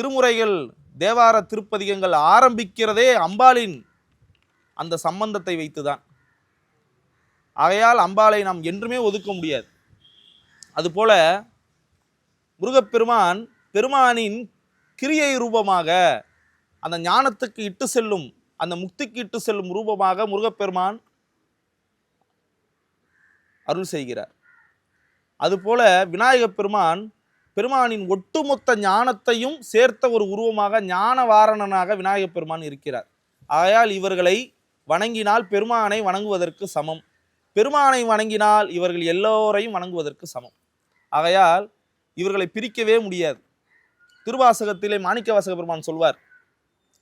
திருமுறைகள் தேவார திருப்பதிகங்கள் ஆரம்பிக்கிறதே அம்பாளின் அந்த சம்பந்தத்தை வைத்துதான். ஆகையால் அம்பாளை நாம் என்றுமே ஒதுக்க முடியாது. அதுபோல முருகப்பெருமான் பெருமானின் கிரியை ரூபமாக அந்த ஞானத்துக்கு இட்டு செல்லும் அந்த முக்திக்கு இட்டு செல்லும் ரூபமாக முருகப்பெருமான் அருள் செய்கிறார். அதுபோல விநாயகப் பெருமான் பெருமானின் ஒட்டுமொத்த ஞானத்தையும் சேர்த்த ஒரு உருவமாக ஞான வாரணனாக விநாயகப் பெருமான் இருக்கிறார். ஆகையால் இவர்களை வணங்கினால் பெருமானை வணங்குவதற்கு சமம். பெருமானை வணங்கினால் இவர்கள் எல்லோரையும் வணங்குவதற்கு சமம். ஆகையால் இவர்களை பிரிக்கவே முடியாது. திருவாசகத்திலே மாணிக்கவாசக பெருமான் சொல்வார்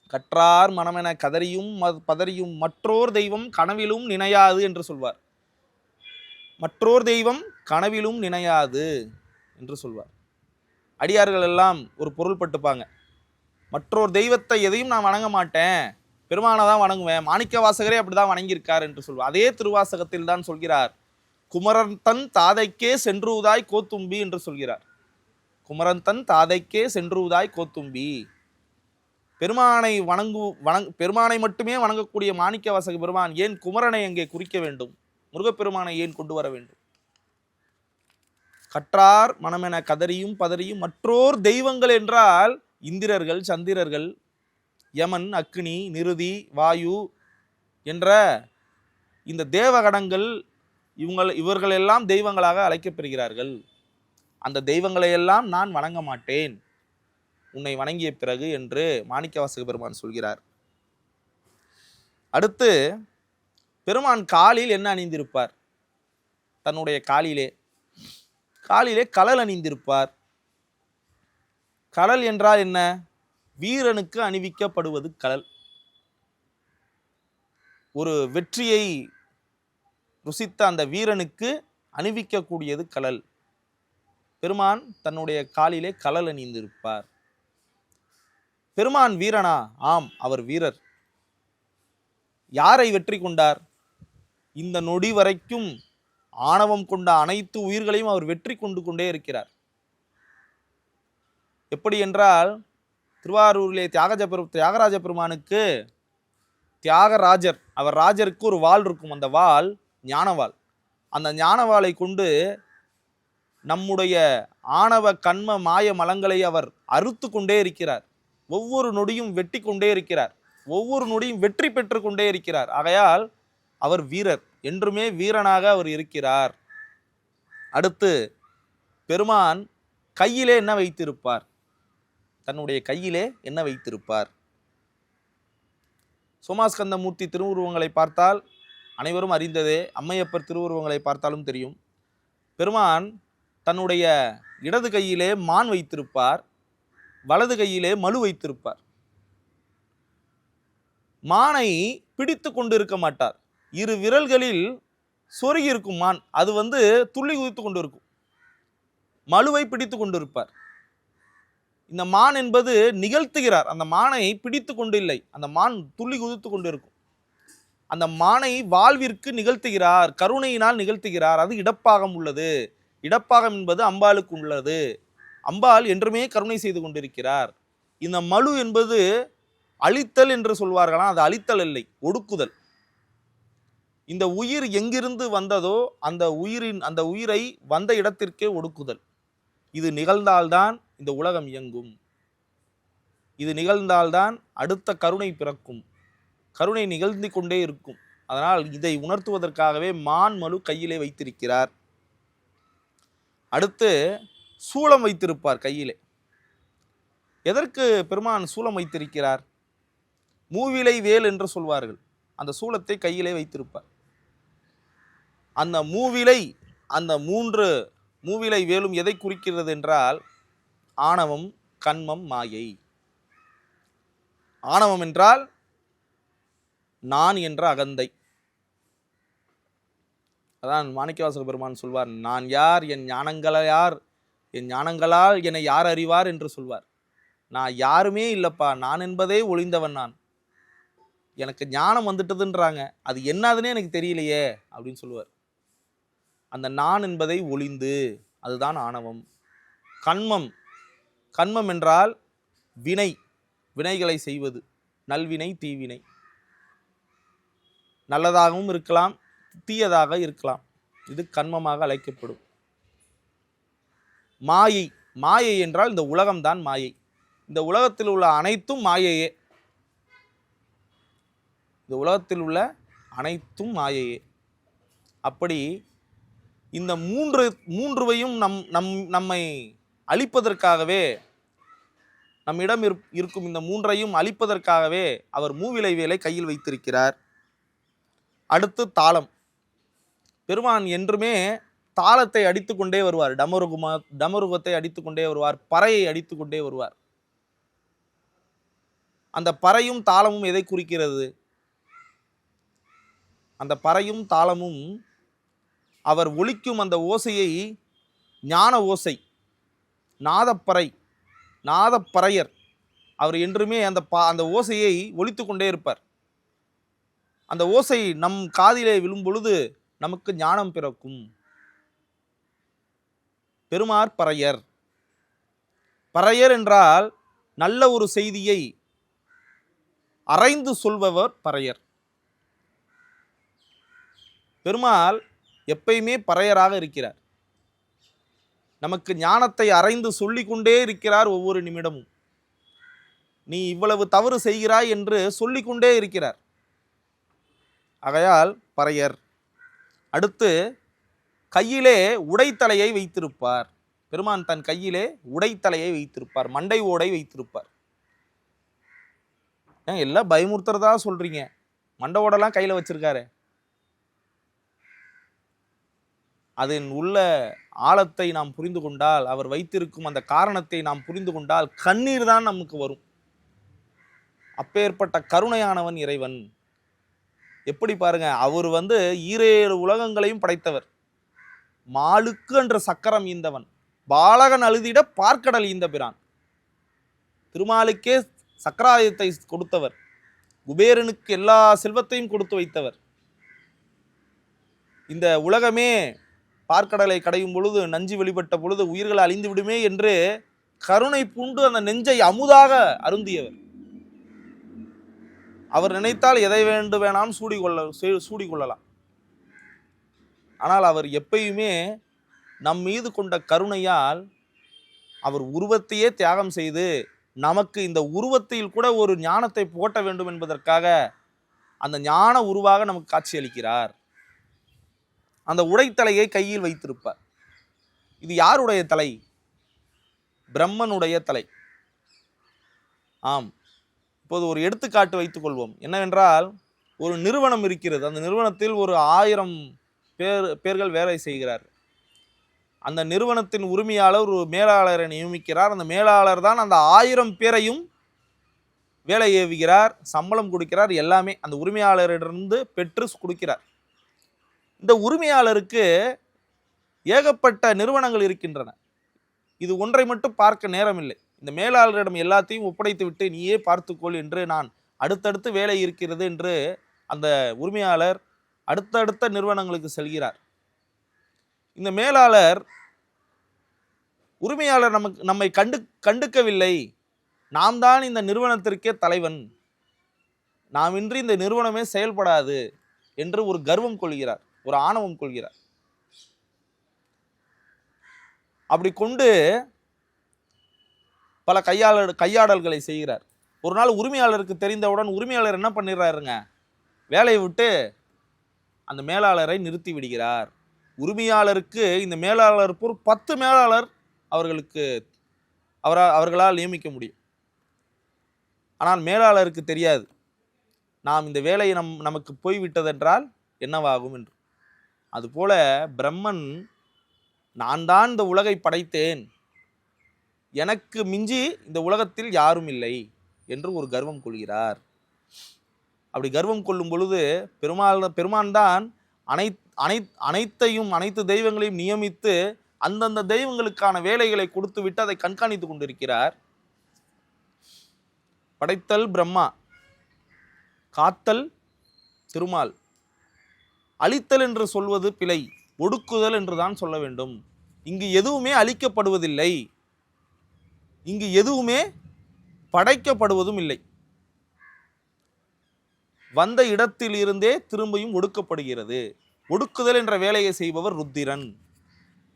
கற்றார் மனமென கதறியும் ம- பதறியும் மற்றோர் தெய்வம் கனவிலும் நினையாது என்று சொல்வார். மற்றோர் தெய்வம் கனவிலும் நினையாது என்று சொல்வார். அடியார்கள் எல்லாம் ஒரு பொருள் பட்டுப்பாங்க மற்றொரு தெய்வத்தை எதையும் நான் வணங்க மாட்டேன். பெருமானை தான் வணங்குவேன். மாணிக்க வாசகரே அப்படிதான் வணங்கியிருக்கார் என்று சொல்வார் அதே திருவாசகத்தில் தான் சொல்கிறார். குமரன் தன் தாதைக்கே சென்றுவதாய் கோத்தும்பி என்று சொல்கிறார். குமரன் தன் தாதைக்கே சென்றுவதாய் கோத்தும்பி. பெருமானை வணங்கு வணங் பெருமானை மட்டுமே வணங்கக்கூடிய மாணிக்க வாசக பெருமான் ஏன் குமரனை அங்கே குறிக்க வேண்டும்? முருகப்பெருமானை ஏன் கொண்டு வர வேண்டும்? கற்றார் மனமென கதறியும் பதறியும் மற்றோர் தெய்வங்கள் என்றால் இந்திரர்கள் சந்திரர்கள் யமன் அக்னி நிருதி வாயு என்ற இந்த தேவகணங்கள் இவங்கள் இவர்கள் எல்லாம் தெய்வங்களாக அழைக்கப்பெறுகிறார்கள். அந்த தெய்வங்களை எல்லாம் நான் வணங்க மாட்டேன். உன்னை வணங்கிய பிறகு என்று மாணிக்கவாசக பெருமான் சொல்கிறார். அடுத்து பெருமான் காலில் என்ன அணிந்திருப்பார்? தன்னுடைய காலிலே காலிலே கலல் அணிந்திருப்பார். கலல் என்றால் என்ன? வீரனுக்கு அணிவிக்கப்படுவது கலல். ஒரு வெற்றியை ருசித்த அந்த வீரனுக்கு அணிவிக்கக்கூடியது கலல். பெருமான் தன்னுடைய காலிலே கலல் அணிந்திருப்பார். பெருமான் வீரனா? ஆம் அவர் வீரர். யாரை வெற்றி கொண்டார்? இந்த நொடி வரைக்கும் ஆணவம் கொண்ட அனைத்து உயிர்களையும் அவர் வெற்றி கொண்டு கொண்டே இருக்கிறார். எப்படி என்றால் திருவாரூரிலே தியாகஜ பெரு தியாகராஜ பெருமானுக்கு தியாகராஜர் அவர் ராஜருக்கு ஒரு வாள் இருக்கும் அந்த வாள் ஞானவாள். அந்த ஞானவாளை கொண்டு நம்முடைய ஆணவ கண்ம மாய மலங்களை அவர் அறுத்து கொண்டே இருக்கிறார். ஒவ்வொரு நொடியும் வெட்டி கொண்டே இருக்கிறார். ஒவ்வொரு நொடியும் வெற்றி பெற்று கொண்டே இருக்கிறார். ஆகையால் அவர் வீரர். என்றுமே வீரனாக அவர் இருக்கிறார். அடுத்து பெருமான் கையிலே என்ன வைத்திருப்பார்? தன்னுடைய கையிலே என்ன வைத்திருப்பார்? சோமாஸ்கந்தமூர்த்தி திருவுருவங்களை பார்த்தால் அனைவரும் அறிந்ததே அம்மையப்பர் திருவுருவங்களை பார்த்தாலும் தெரியும். பெருமான் தன்னுடைய இடது கையிலே மான் வைத்திருப்பார் வலது கையிலே மலு வைத்திருப்பார். மானை பிடித்து கொண்டு இருக்க மாட்டார். இரு விரல்களில் சொருகி இருக்கும் மான் அது வந்து துள்ளி குதித்து கொண்டு இருக்கும் மழுவை பிடித்து கொண்டு இருப்பார் இந்த மான் என்பது நிகழ்த்துகிறார். அந்த மானை பிடித்து கொண்டு இல்லை அந்த மான் துள்ளி குதித்து கொண்டு இருக்கும் அந்த மானை வாழ்விற்கு நிகழ்த்துகிறார். கருணையினால் நிகழ்த்துகிறார். அது இடப்பாகம் உள்ளது. இடப்பாகம் என்பது அம்பாளுக்கு உள்ளது. அம்பாள் என்றுமே கருணை செய்து கொண்டிருக்கிறார். இந்த மழு என்பது அழித்தல் என்று சொல்வார்களாம். அது அழித்தல் இல்லை. ஒடுக்குதல். இந்த உயிர் எங்கிருந்து வந்ததோ அந்த உயிரின் அந்த உயிரை வந்த இடத்திற்கே ஒடுக்குதல். இது நிகழ்ந்தால்தான் இந்த உலகம் இயங்கும். இது நிகழ்ந்தால்தான் அடுத்த கருணை பிறக்கும். கருணை நிகழ்ந்து கொண்டே இருக்கும். அதனால் இதை உணர்த்துவதற்காகவே மான் மலு கையிலே வைத்திருக்கிறார். அடுத்து சூலம் வைத்திருப்பார் கையிலே. எதற்கு பெருமான் சூலம் வைத்திருக்கிறார்? மூவிலை வேல் என்று சொல்வார்கள். அந்த சூலத்தை கையிலே வைத்திருப்பார். அந்த மூவிலை அந்த மூன்று மூவிலை வேலும் எதை குறிக்கிறது என்றால் ஆணவம் கண்மம் மாயை. ஆணவம் என்றால் நான் என்ற அகந்தை. அதான் மாணிக்கவாசக பெருமான் சொல்வார் நான் யார் என் ஞானங்கள யார் என் ஞானங்களால் என்னை யார் அறிவார்? என்று சொல்வார். நான் யாருமே இல்லைப்பா நான் என்பதே ஒளிந்தவன் நான். எனக்கு ஞானம் வந்துட்டதுன்றாங்க. அது என்னதுன்னே எனக்கு தெரியலையே அப்படின்னு சொல்லுவார் அந்த நான் என்பதை ஒளிந்து அதுதான் ஆணவம். கண்மம் கண்மம் என்றால் வினை வினைகளை செய்வது நல்வினை தீவினை. நல்லதாகவும் இருக்கலாம் தீயதாக இருக்கலாம். இது கண்மமாக அழைக்கப்படும். மாயை மாயை என்றால் இந்த உலகம்தான் மாயை. இந்த உலகத்தில் உள்ள அனைத்தும் மாயையே. இந்த உலகத்தில் உள்ள அனைத்தும் மாயையே. அப்படி இந்த மூன்று மூன்றுவையும் நம் நம் நம்மை அழிப்பதற்காகவே நம்மிடம் இருப்- இருக்கும் இந்த மூன்றையும் அழிப்பதற்காகவே அவர் மூவிலை வேலை கையில் வைத்திருக்கிறார். அடுத்து தாளம். பெருமான் என்றுமே தாளத்தை அடித்துக்கொண்டே வருவார். டமருகுமா டமருகத்தை அடித்துக்கொண்டே வருவார். பறையை அடித்துக்கொண்டே வருவார். அந்த பறையும் தாளமும் எதை குறிக்கிறது? அந்த பறையும் தாளமும் அவர் ஒழிக்கும் அந்த ஓசையை ஞான ஓசை நாதப்பறை நாதப்பறையர் அவர் என்றுமே அந்த பா அந்த ஓசையை ஒழித்து கொண்டே இருப்பார். அந்த ஓசை நம் காதிலே விழும் பொழுது நமக்கு ஞானம் பிறக்கும். பெருமார் பறையர். பறையர் என்றால் நல்ல ஒரு செய்தியை அரைந்து சொல்பவர் பறையர். பெருமாள் எப்பயுமே பறையராக இருக்கிறார். நமக்கு ஞானத்தை அரைந்து சொல்லிக்கொண்டே இருக்கிறார் ஒவ்வொரு நிமிடமும். நீ இவ்வளவு தவறு செய்கிறாய் என்று சொல்லிக்கொண்டே இருக்கிறார். ஆகையால் பறையர் அடுத்து கையிலே உடைத்தலையை வைத்திருப்பார். பெருமான் தன் கையிலே உடைத்தலையை வைத்திருப்பார் மண்டை ஓடை வைத்திருப்பார். ஏன் எல்லாம் பயமுறுத்துறதா சொல்றீங்க? மண்டை ஓடெல்லாம் கையில் வச்சிருக்காரு. அதன் உள்ள ஆழத்தை நாம் புரிந்து கொண்டால் அவர் வைத்திருக்கும் அந்த காரணத்தை நாம் புரிந்து கொண்டால் கண்ணீர் தான் நமக்கு வரும். அப்பேற்பட்ட கருணையானவன் இறைவன். எப்படி பாருங்க அவர் வந்து ஈரேழு உலகங்களையும் படைத்தவர். மாலுக்கு என்ற சக்கரம் ஈந்தவன். பாலகன் அழுதிட பார்க்கடல் ஈந்த பிரான். திருமாலுக்கே சக்கராயத்தை கொடுத்தவர். குபேரனுக்கு எல்லா செல்வத்தையும் கொடுத்து வைத்தவர். இந்த உலகமே பார்க்கடலை கடையும் பொழுது நஞ்சு வெளிப்பட்ட பொழுது உயிர்கள் அழிந்து விடுமே என்று கருணை பூண்டு அந்த நெஞ்சை அமுதாக அருந்தியவர். அவர் நினைத்தால் எதை வேண்டு வேணாம் சூடிக்கொள்ள சூ- சூடிக்கொள்ளலாம். ஆனால் அவர் எப்பயுமே நம் மீது கொண்ட கருணையால் அவர் உருவத்தையே தியாகம் செய்து நமக்கு இந்த உருவத்தில் கூட ஒரு ஞானத்தை போட்ட வேண்டும் என்பதற்காக அந்த ஞான உருவாக நமக்கு காட்சியளிக்கிறார். அந்த உடைத்தலையை கையில் வைத்திருப்பார். இது யாருடைய தலை? பிரம்மனுடைய தலை. ஆம். இப்போது ஒரு எடுத்துக்காட்டு வைத்துக்கொள்வோம் என்னவென்றால் ஒரு நிறுவனம் இருக்கிறது. அந்த நிறுவனத்தில் ஒரு ஆயிரம் பேர் பேர்கள் வேலை செய்கிறார். அந்த நிறுவனத்தின் உரிமையாளர் ஒரு மேலாளரை நியமிக்கிறார். அந்த மேலாளர் தான் அந்த ஆயிரம் பேரையும் வேலை ஏவுகிறார் சம்பளம் கொடுக்கிறார் எல்லாமே அந்த உரிமையாளரிடமிருந்து பெற்று கொடுக்கிறார். இந்த உரிமையாளருக்கு ஏகப்பட்ட நிறுவனங்கள் இருக்கின்றன. இது ஒன்றை மட்டும் பார்க்க நேரமில்லை. இந்த மேலாளரிடம் எல்லாத்தையும் ஒப்படைத்து விட்டு நீயே பார்த்துக்கொள் என்று நான் அடுத்தடுத்து வேலை இருக்கிறது என்று அந்த உரிமையாளர் அடுத்தடுத்த நிறுவனங்களுக்கு செல்கிறார். இந்த மேலாளர் உரிமையாளர் நமக்கு நம்மை கண்டு கண்டுக்கவில்லை. நாம் தான் இந்த நிறுவனத்திற்கே தலைவன். நாம் இன்றி இந்த நிறுவனமே செயல்படாது என்று ஒரு கர்வம் கொள்கிறார். ஒரு ஆணவம் கொள்கிறார். அப்படி கொண்டு பல கையாள கையாடல்களை செய்கிறார். ஒரு நாள் உரிமையாளருக்கு தெரிந்தவுடன் உரிமையாளர் என்ன பண்ணிடுறாருங்க? வேலையை விட்டு அந்த மேலாளரை நிறுத்தி விடுகிறார். உரிமையாளருக்கு இந்த மேலாளர் பொறு பத்து மேலாளர் அவர்களுக்கு அவரா அவர்களால் நியமிக்க முடியும். ஆனால் மேலாளருக்கு தெரியாது. நாம் இந்த வேலையை நம் நமக்கு போய்விட்டதென்றால் என்னவாகும் என்று. அதுபோல பிரம்மன் நான் தான் இந்த உலகை படைத்தேன். எனக்கு மிஞ்சி இந்த உலகத்தில் யாரும் இல்லை என்று ஒரு கர்வம் கொள்கிறார். அப்படி கர்வம் கொள்ளும் பொழுது பெருமாள் பெருமான் தான் அனை அனை அனைத்தையும் அனைத்து தெய்வங்களையும் நியமித்து அந்தந்த தெய்வங்களுக்கான வேலைகளை கொடுத்து விட்டு அதை கண்காணித்து கொண்டிருக்கிறார். படைத்தல் பிரம்மா காத்தல் திருமால். அழித்தல் என்று சொல்வது பிழை ஒடுக்குதல் என்று தான் சொல்ல வேண்டும். இங்கு எதுவுமே அழிக்கப்படுவதில்லை. இங்கு எதுவுமே படைக்கப்படுவதும் இல்லை. வந்த இடத்தில் இருந்தே திரும்பியும் ஒடுக்கப்படுகிறது. ஒடுக்குதல் என்ற வேலையை செய்பவர் ருத்திரன்.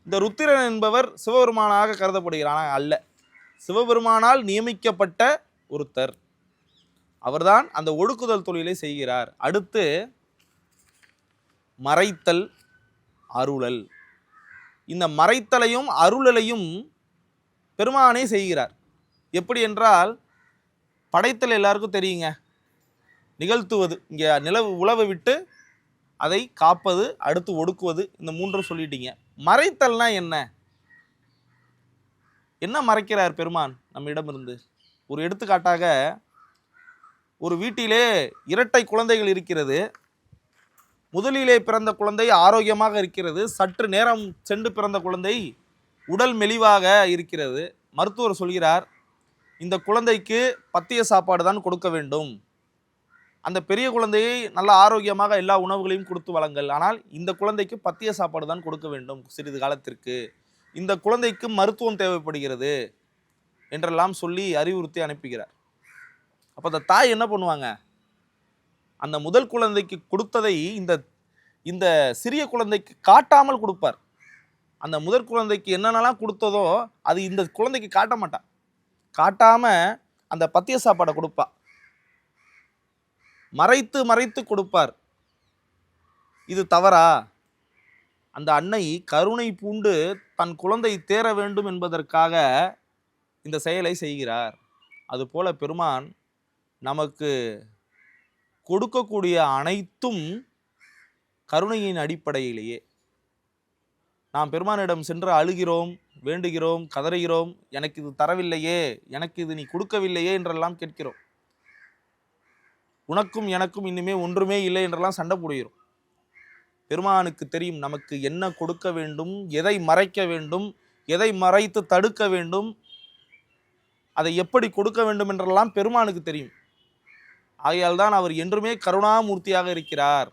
இந்த ருத்திரன் என்பவர் சிவபெருமானாக கருதப்படுகிறானா அல்ல. சிவபெருமானால் நியமிக்கப்பட்ட ஒருத்தர். அவர்தான் அந்த ஒடுக்குதல் தொழிலை செய்கிறார். அடுத்து மறைத்தல் அருளல். இந்த மறைத்தலையும் அருளலையும் பெருமானே செய்கிறார். எப்படி என்றால் படைத்தல் எல்லாருக்கும் தெரியுங்க. நிகழ்த்துவது இங்கே நிலவு உழவை விட்டு அதை காப்பது அடுத்து ஒடுக்குவது இந்த மூன்றும் சொல்லிட்டீங்க. மறைத்தல்னா என்ன? என்ன மறைக்கிறார் பெருமான் நம்மிடமிருந்து? ஒரு எடுத்துக்காட்டாக ஒரு வீட்டிலே இரட்டை குழந்தைகள் இருக்கிறது. முதலிலே பிறந்த குழந்தை ஆரோக்கியமாக இருக்கிறது. சற்று நேரம் சென்று பிறந்த குழந்தை உடல் மெலிவாக இருக்கிறது. மருத்துவர் சொல்கிறார் இந்த குழந்தைக்கு பத்திய சாப்பாடு தான் கொடுக்க வேண்டும். அந்த பெரிய குழந்தையை நல்ல ஆரோக்கியமாக எல்லா உணவுகளையும் கொடுத்து வளங்கள் ஆனால் இந்த குழந்தைக்கு பத்திய சாப்பாடு தான் கொடுக்க வேண்டும் சிறிது காலத்திற்கு. இந்த குழந்தைக்கு மருத்துவம் தேவைப்படுகிறது என்றெல்லாம் சொல்லி அறிவுறுத்தி அனுப்புகிறார். அப்போ அந்த தாய் என்ன பண்ணுவாங்க? அந்த முதல் குழந்தைக்கு கொடுத்ததை இந்த இந்த சிறிய குழந்தைக்கு காட்டாமல் கொடுப்பார். அந்த முதற் குழந்தைக்கு என்னென்னலாம் கொடுத்ததோ அது இந்த குழந்தைக்கு காட்ட மாட்டான் காட்டாமல் அந்த பத்திய சாப்பாடை கொடுப்பா. மறைத்து மறைத்து கொடுப்பார். இது தவறா? அந்த அன்னை கருணை பூண்டு தன் குழந்தை தேர வேண்டும் என்பதற்காக இந்த செயலை செய்கிறார். அதுபோல பெருமான் நமக்கு கொடுக்கக்கூடிய அனைத்தும் கருணையின் அடிப்படையிலேயே. நாம் பெருமானிடம் சென்று அழுகிறோம் வேண்டுகிறோம் கதறுகிறோம் எனக்கு இது தரவில்லையே எனக்கு இது நீ கொடுக்கவில்லையே என்றெல்லாம் கேட்கிறோம். உனக்கும் எனக்கும் இன்னுமே ஒன்றுமே இல்லை என்றெல்லாம் சண்டை போடுகிறோம். பெருமானுக்கு தெரியும் நமக்கு என்ன கொடுக்க வேண்டும் எதை மறைக்க வேண்டும் எதை மறைத்து தடுக்க வேண்டும் அதை எப்படி கொடுக்க வேண்டும் என்றெல்லாம் பெருமானுக்கு தெரியும். ஆகையால் தான் அவர் என்றுமே கருணாமூர்த்தியாக இருக்கிறார்.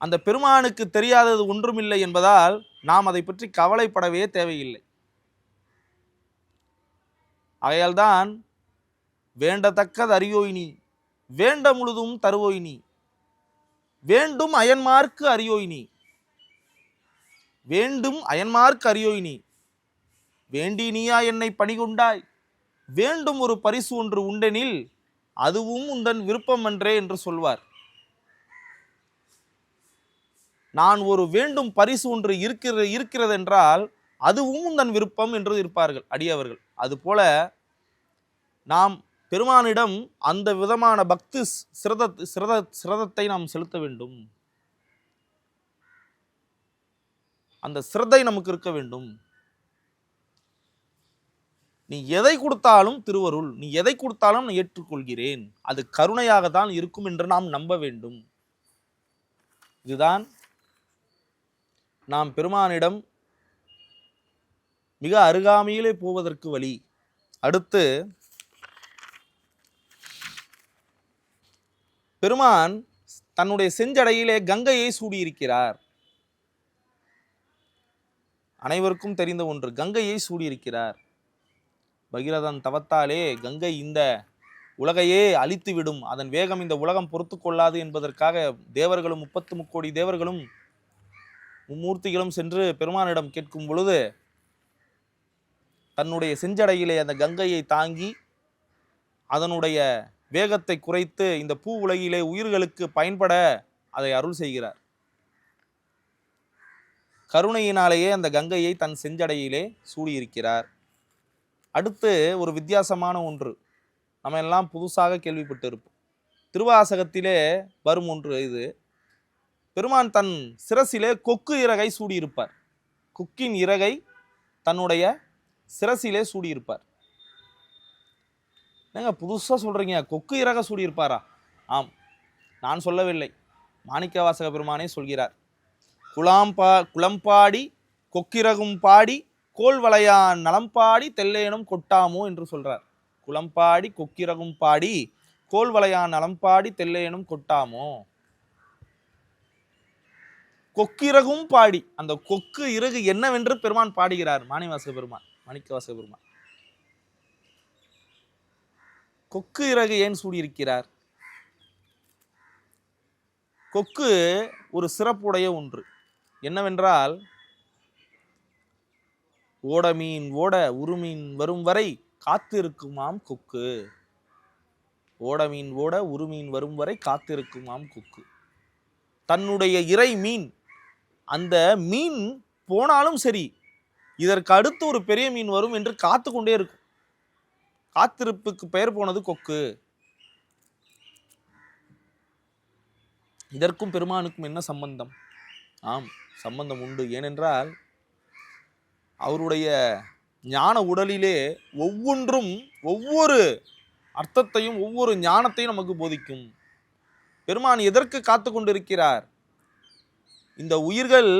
அந்த பெருமானுக்கு தெரியாதது ஒன்றுமில்லை என்பதால் நாம் அதை பற்றி கவலைப்படவே தேவையில்லை. ஆகையால்தான் வேண்டத்தக்கது அறியோயினி வேண்ட முழுதும் தருவோயினி வேண்டும் அயன்மார்க்கு அறியோயினி வேண்டும் அயன்மார்க்கு அறியோயினி வேண்டி நீயா என்னை பணிகொண்டாய். வேண்டும் ஒரு பரிசு ஒன்று உண்டெனில் அதுவும் உந்தன் விருப்பம் என்றே என்று சொல்வார். நான் ஒரு வேண்டும் பரிசு ஒன்று இருக்கிற இருக்கிறது என்றால் அதுவும் உந்தன் விருப்பம் என்று இருப்பார்கள் அடியவர்கள். அதுபோல நாம் பெருமானிடம் அந்த விதமான பக்தி சிரத சிரத சிரதத்தை நாம் செலுத்த வேண்டும். அந்த சிரத்தை நமக்கு இருக்க வேண்டும். நீ எதை கொடுத்தாலும் திருவருள் நீ எதை கொடுத்தாலும் நான் ஏற்றுக்கொள்கிறேன். அது கருணையாக தான் இருக்கும் என்று நாம் நம்ப வேண்டும். இதுதான் நாம் பெருமானிடம் மிக அருகாமையிலே போவதற்கு வழி. அடுத்து பெருமான் தன்னுடைய செஞ்சடையிலே கங்கையை சூடியிருக்கிறார். அனைவருக்கும் தெரிந்த ஒன்று கங்கையை சூடியிருக்கிறார். பகிரதன் தவத்தாலே கங்கை இந்த உலகையே அழித்து விடும் அதன் வேகம் இந்த உலகம் பொறுத்து கொள்ளாது என்பதற்காக தேவர்களும் முப்பத்து முக்கோடி தேவர்களும் மும்மூர்த்திகளும் சென்று பெருமானிடம் கேட்கும் பொழுது தன்னுடைய செஞ்சடையிலே அந்த கங்கையை தாங்கி அதனுடைய வேகத்தை குறைத்து இந்த பூ உலகிலே உயிர்களுக்கு பயன்பட அதை அருள் செய்கிறார். கருணையினாலேயே அந்த கங்கையை தன் செஞ்சடையிலே சூடியிருக்கிறார். அடுத்து ஒரு வித்தியாசமான ஒன்று. நம்ம எல்லாம் புதுசாக கேள்விப்பட்டு இருப்போம் திருவாசகத்திலே வரும் ஒன்று இது. பெருமான் தன் சிரசிலே கொக்கு இறகை சூடியிருப்பார். கொக்கின் இறகை தன்னுடைய சிரசிலே சூடியிருப்பார். என்னங்க புதுசாக சொல்கிறீங்க கொக்கு இறக சூடியிருப்பாரா? ஆம். நான் சொல்லவில்லை. மாணிக்கவாசக பெருமானே சொல்கிறார். குலாம்பா குளம்பாடி கொக்கிரகும் பாடி கோல் வளையான் நலம்பாடி தெல்லேனும் கொட்டாமோ என்று சொல்றார். குளம்பாடி கொக்கிரகும் பாடி கோல் வளையான் நலம்பாடி தெல்லேனும் கொட்டாமோ? கொக்கிரகும் பாடி. அந்த கொக்கு இறகு என்னவென்று பெருமான் பாடுகிறார். மாணிவாசக பெருமான் மாணிக்கவாசக பெருமான். கொக்கு இறகு ஏன் சூடியிருக்கிறார்? கொக்கு ஒரு சிறப்புடைய ஒன்று. என்னவென்றால் ஓட மீன் ஓட உருமீன் வரும் வரை காத்திருக்குமாம் கொக்கு. ஓட மீன் ஓட உருமீன் வரும் வரை காத்திருக்குமாம் கொக்கு. தன்னுடைய இறை மீன் அந்த மீன் போனாலும் சரி இதற்கு அடுத்து ஒரு பெரிய மீன் வரும் என்று காத்து கொண்டே இருக்கும். காத்திருப்புக்கு பெயர் போனது கொக்கு. இதற்கும் பெருமானுக்கும் என்ன சம்பந்தம்? ஆம் சம்பந்தம் உண்டு. ஏனென்றால் அவருடைய ஞான உடலிலே ஒவ்வொன்றும் ஒவ்வொரு அர்த்தத்தையும் ஒவ்வொரு ஞானத்தையும் நமக்கு போதிக்கும். பெருமான் எதற்கு காத்து கொண்டிருக்கிறார்? இந்த உயிர்கள்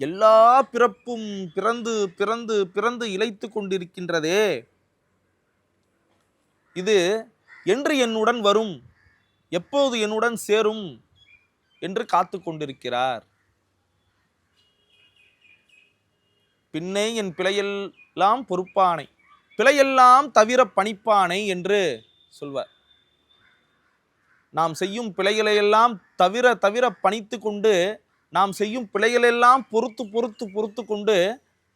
எல்லா பிறப்பும் பிறந்து பிறந்து பிறந்து இழைத்து கொண்டிருக்கின்றதே. இது என்று என்னுடன் வரும் எப்போது என்னுடன் சேரும் என்று காத்து கொண்டிருக்கிறார். பின்னே என் பிழையெல்லாம் பொறுப்பானை பிழையெல்லாம் தவிர பணிப்பானை என்று சொல்வார். நாம் செய்யும் பிழைகளையெல்லாம் தவிர தவிர பணித்து கொண்டு நாம் செய்யும் பிழைகளெல்லாம் பொறுத்து பொறுத்து பொறுத்து கொண்டு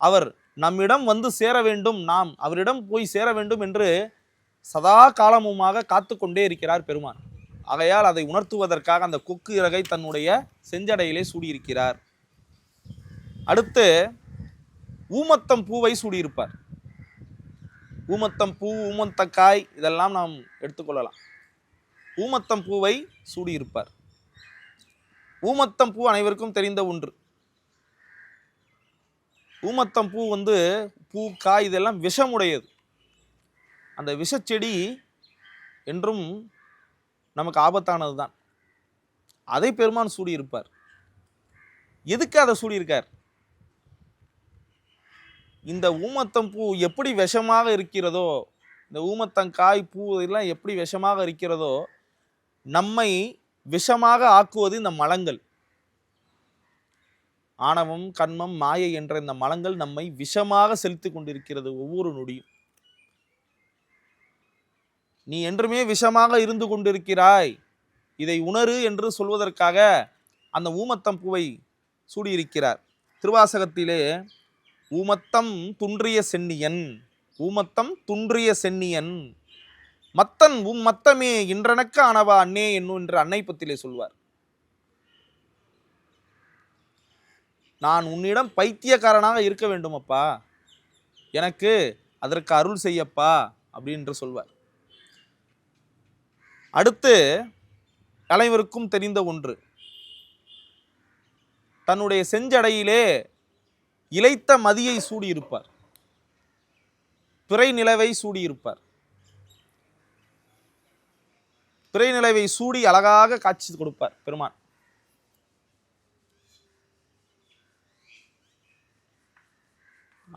அவர் நம்மிடம் வந்து சேர வேண்டும் நாம் அவரிடம் போய் சேர வேண்டும் என்று சதா காலமுமாக காத்து கொண்டே இருக்கிறார் பெருமான். ஆகையால் அதை உணர்த்துவதற்காக அந்த கொக்கு இறகை தன்னுடைய செஞ்சடையிலே சூடியிருக்கிறார். அடுத்து ஊமத்தம் பூவை சூடியிருப்பார். ஊமத்தம் பூ ஊமத்தக்காய் இதெல்லாம் நாம் எடுத்துக்கொள்ளலாம். ஊமத்தம் பூவை சூடியிருப்பார். ஊமத்தம் பூ அனைவருக்கும் தெரிந்த ஒன்று. ஊமத்தம் பூ வந்து பூ காய் இதெல்லாம் விஷமுடையது. அந்த விஷச்செடி என்றும் நமக்கு ஆபத்தானது தான் அதை பெருமான் சூடியிருப்பார். எதுக்கு அதை சூடியிருக்கார்? இந்த ஊமத்தம் பூ எப்படி விஷமாக இருக்கிறதோ இந்த ஊமத்தங்காய் பூ இதெல்லாம் எப்படி விஷமாக இருக்கிறதோ நம்மை விஷமாக ஆக்குவது இந்த மலங்கள். ஆணவம் கண்மம் மாயை என்ற இந்த மலங்கள் நம்மை விஷமாக செலுத்தி கொண்டிருக்கிறது ஒவ்வொரு நொடியும். நீ என்றுமே விஷமாக இருந்து கொண்டிருக்கிறாய். இதை உணரு என்று சொல்வதற்காக அந்த ஊமத்தம் பூவை சூடியிருக்கிறார். திருவாசகத்திலே ஊமத்தம் துன்றிய சென்னியன் ஊமத்தம் துன்றிய சென்னியன். மத்தன் உம் மத்தமே இன்றனக்க ஆனவா அண்ணே என்னும் என்று அன்னை பத்திலே சொல்வார். நான் உன்னிடம் பைத்தியக்காரனாக இருக்க வேண்டும் அப்பா எனக்கு அதற்கு அருள் செய்யப்பா அப்படின்னு சொல்வார். அடுத்து அனைவருக்கும் தெரிந்த ஒன்று. தன்னுடைய செஞ்சடையிலே இழைத்த மதியை சூடியிருப்பார். பிறை நிலவை சூடியிருப்பார். பிறை நிலவை சூடி அழகாக காட்சி கொடுப்பார் பெருமான்.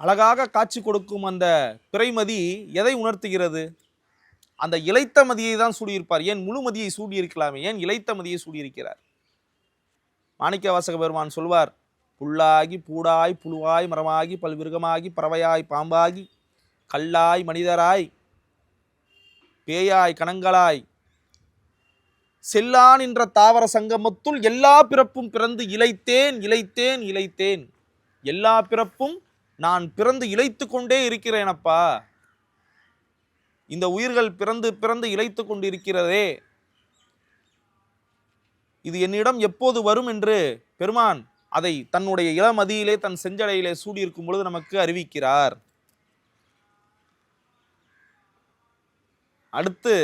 அழகாக காட்சி கொடுக்கும் அந்த பிறைமதி எதை உணர்த்துகிறது? அந்த இழைத்த மதியை தான் சூடியிருப்பார். ஏன் முழு மதியை சூடியிருக்கலாமே? ஏன் இளைத்த மதியை சூடியிருக்கிறார்? மாணிக்க வாசக பெருமான் சொல்வார் புல்லாகி பூடாய் புழுவாய் மரமாகி பல்விருகமாகி பறவையாய் பாம்பாகி கல்லாய் மனிதராய் பேயாய் கணங்களாய் செல்லான் என்ற தாவர சங்கமத்துள் எல்லா பிறப்பும் பிறந்து இழைத்தேன் இழைத்தேன் இழைத்தேன். எல்லா பிறப்பும் நான் பிறந்து இழைத்து கொண்டே இருக்கிறேனப்பா இந்த உயிர்கள் பிறந்து பிறந்து இளைத்து கொண்டிருக்கிறதே. இது என்னிடம் எப்போது வரும் என்று பெருமான் அதை தன்னுடைய இளமதியிலே தன் செஞ்சடையிலே சூடியிருக்கும் பொழுது நமக்கு அறிவிக்கிறார். அடுத்து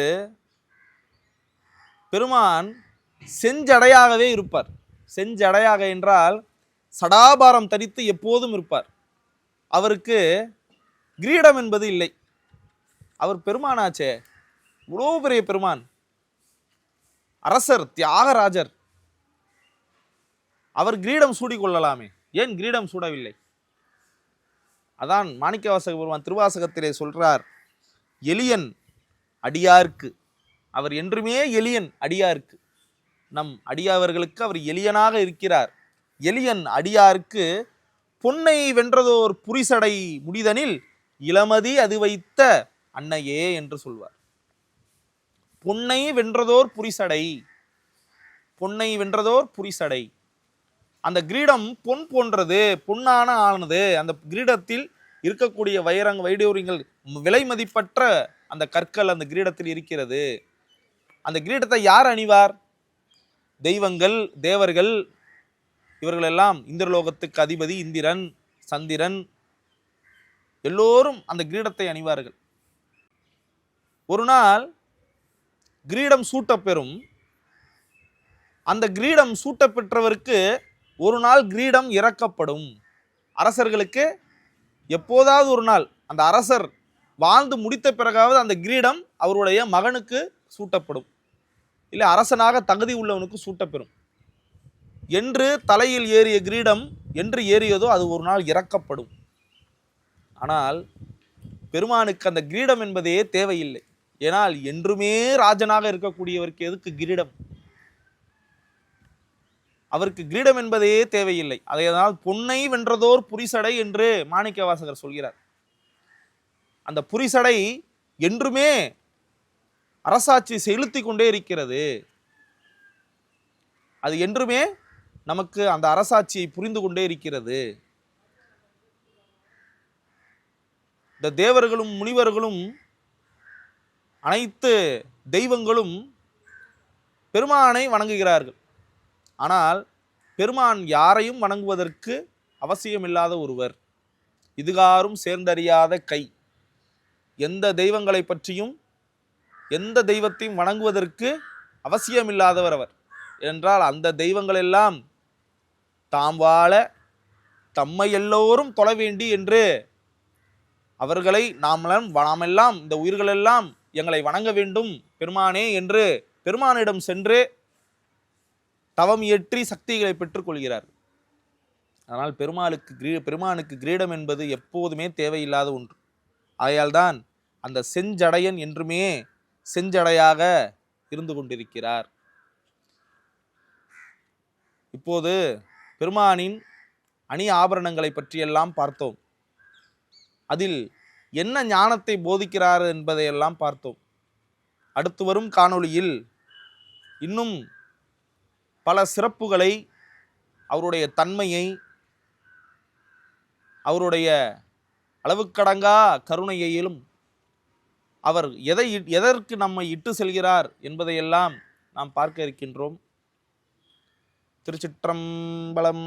பெருமான் செஞ்சடையாகவே இருப்பார். செஞ்சடையாக என்றால் சடாபாரம் தரித்து எப்போதும் இருப்பார். அவருக்கு கிரீடம் என்பது இல்லை. அவர் பெருமானாச்சே. இவ்வளோ பெரிய பெருமான். அரசர் தியாகராஜர். அவர் கிரீடம் சூடிக்கொள்ளலாமே. ஏன் கிரீடம் சூடவில்லை? அதான் மாணிக்கவாசக பெருமான் திருவாசகத்திலே சொல்றார் எளியன் அடியார்க்கு அவர் என்றுமே எளியன் அடியார்க்கு நம் அடியாவர்களுக்கு அவர் எளியனாக இருக்கிறார். எளியன் அடியார்க்கு பொன்னை வென்றதோர் புரிசடை முடிதனில் இளமதி அது வைத்த அன்னையே என்று சொல்வார். பொன்னை வென்றதோர் புரிசடை பொன்னை வென்றதோர் புரிசடை அந்த கிரீடம் பொன் போன்றது பொன்னான ஆனது அந்த கிரீடத்தில் இருக்கக்கூடிய வைரங் வைடூரியங்கள் விலை மதிப்பற்ற அந்த கற்கள் அந்த கிரீடத்தில் இருக்கிறது. அந்த கிரீடத்தை யார் அணிவார்? தெய்வங்கள் தேவர்கள் இவர்களெல்லாம் இந்திரலோகத்துக்கு அதிபதி இந்திரன் சந்திரன் எல்லோரும் அந்த கிரீடத்தை அணிவார்கள். ஒரு நாள் கிரீடம் சூட்டப்பெறும். அந்த கிரீடம் சூட்டப்பெற்றவருக்கு ஒரு நாள் கிரீடம் இறக்கப்படும். அரசர்களுக்கு எப்போதாவது ஒரு நாள் அந்த அரசர் வாழ்ந்து முடித்த பிறகாவது அந்த கிரீடம் அவருடைய மகனுக்கு சூட்டப்படும். இல்லை அரசனாக தகுதி உள்ளவனுக்கு சூட்டப்பெறும். என்று தலையில் ஏறிய கிரீடம் என்று ஏறியதோ அது ஒரு நாள் இறக்கப்படும். ஆனால் பெருமானுக்கு அந்த கிரீடம் என்பதே தேவையில்லை. ஏனால் என்றுமே ராஜனாக இருக்கக்கூடியவருக்கு எதுக்கு கிரீடம்? அவருக்கு கிரீடம் என்பதே தேவையில்லை. அதனால் பொன்னை வென்றதோர் புரிசடை என்று மாணிக்க வாசகர் சொல்கிறார். அந்த புரிசடை என்றுமே அரசாட்சி செலுத்தி கொண்டே இருக்கிறது. அது என்றுமே நமக்கு அந்த அரசாட்சியை புரிந்து கொண்டே இருக்கிறது. இந்த தேவர்களும் முனிவர்களும் அனைத்து தெய்வங்களும் பெருமானை வணங்குகிறார்கள். ஆனால் பெருமான் யாரையும் வணங்குவதற்கு அவசியமில்லாத ஒருவர். இதுகாரும் சேர்ந்தறியாத கை. எந்த தெய்வங்களை பற்றியும் எந்த தெய்வத்தையும் வணங்குவதற்கு அவசியமில்லாதவர் அவர். என்றால் அந்த தெய்வங்களெல்லாம் தாம் வாழ தம்மை எல்லோரும் தொழ வேண்டி என்று அவர்களை நாமெல்லாம் நாமெல்லாம் இந்த உயிர்களெல்லாம் எங்களை வணங்க வேண்டும் பெருமானே என்று பெருமானிடம் சென்று தவம் இயற்றி சக்திகளை பெற்றுக்கொள்கிறார். அதனால் பெருமாளுக்கு கிரீ பெருமானுக்கு கிரீடம் என்பது எப்போதுமே தேவையில்லாத ஒன்று. ஆகையால்தான் அந்த செஞ்சடையன் என்றுமே செஞ்சடையாக இருந்து கொண்டிருக்கிறார். இப்போது பெருமானின் அணி ஆபரணங்களை பற்றியெல்லாம் பார்த்தோம். அதில் என்ன ஞானத்தை போதிக்கிறார் என்பதையெல்லாம் பார்த்தோம். அடுத்து வரும் காணொளியில் இன்னும் பல சிறப்புகளை அவருடைய தன்மையை அவருடைய அளவுக்கடங்கா கருணையையிலும் அவர் எதை எதற்கு நம்மை இட்டு செல்கிறார் என்பதையெல்லாம் நாம் பார்க்க இருக்கின்றோம். திருச்சிற்றம்பலம்